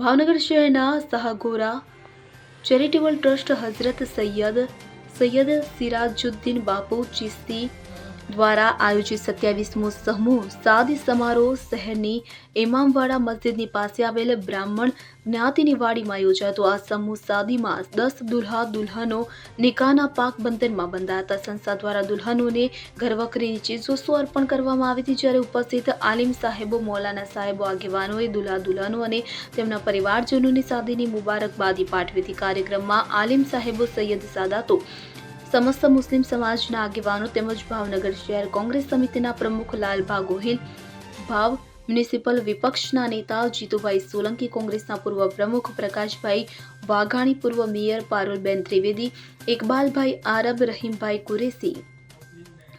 ભાવનગર શહેરના Sahagora charitable trust Hazrat Syed Syed Sirajuddin Bapu Chishti દ્વારા આયોજિત સત્યાવીસમો સમૂહ સાદી સમારોહ શહેરની ઇમામવાડા મસ્જિદની પાસે આવેલ બ્રાહ્મણ જ્ઞાતિની વાડીમાં યોજાતો આ સમૂહ સાદીમાં દસ દુલ્હા દુલ્હનો નિકાહના પાક બંધનમાં બંધાતા સંસ્થા દ્વારા દુલ્હનોને ઘરવખરીની ચીજવસ્તુ અર્પણ કરવામાં આવી હતી. જ્યારે ઉપસ્થિત આલિમ સાહેબો, મૌલાના સાહેબો, આગેવાનોએ દુલ્હા દુલ્હનો અને તેમના પરિવારજનોની સાદીની મુબારકબાદી પાઠવી હતી. કાર્યક્રમમાં આલિમ સાહેબો સૈયદ સાદાતો સમસ્ત મુસ્લિમ સમાજના આગેવાનો તેમજ ભાવનગર શહેર કોંગ્રેસ સમિતિના પ્રમુખ લાલભા ગોહિલ, ભાવ મ્યુનિસિપલ વિપક્ષના નેતા જીતુભાઈ સોલંકી, કોંગ્રેસના પૂર્વ પ્રમુખ પ્રકાશભાઈ વાઘાણી, પૂર્વ મેયર પારુલબેન ત્રિવેદી, ઇકબાલભાઈ આરબ, રહીમભાઈ કુરેશી,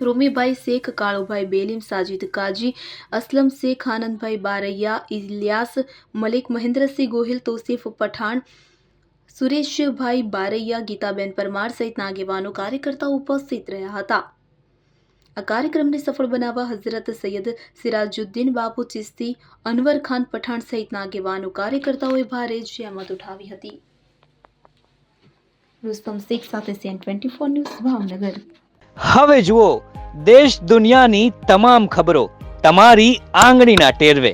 રૂમીભાઈ શેખ, કાળુભાઈ બેલીમ, સાજિદ કાજી, અસલમ શેખ, આનંદભાઈ બારૈયા, ઇલિયાસ મલિક, મહેન્દ્રસિંહ ગોહિલ, તોસીફ પઠાણ સુરેશભાઈ બારૈયા ગીતાબેન પરમાર સહિતના આગેવાનો કાર્યકર્તાઓ ઉપસ્થિત રહ્યા હતા આ કાર્યક્રમને સફળ બનાવવા હઝરત સૈયદ સિરાજુદ્દીન બાપુ ચિસ્તી અનવર ખાન પઠાણ સહિતના આગેવાનો કાર્યકર્તાઓએ ભારે જહેમત ઉઠાવી હતી રુસ્તમ શેખ સાથે ફોર ન્યૂઝ હવે જુઓ દેશ દુનિયાની તમામ ખબરો તમારી આંગળીના ટેરવે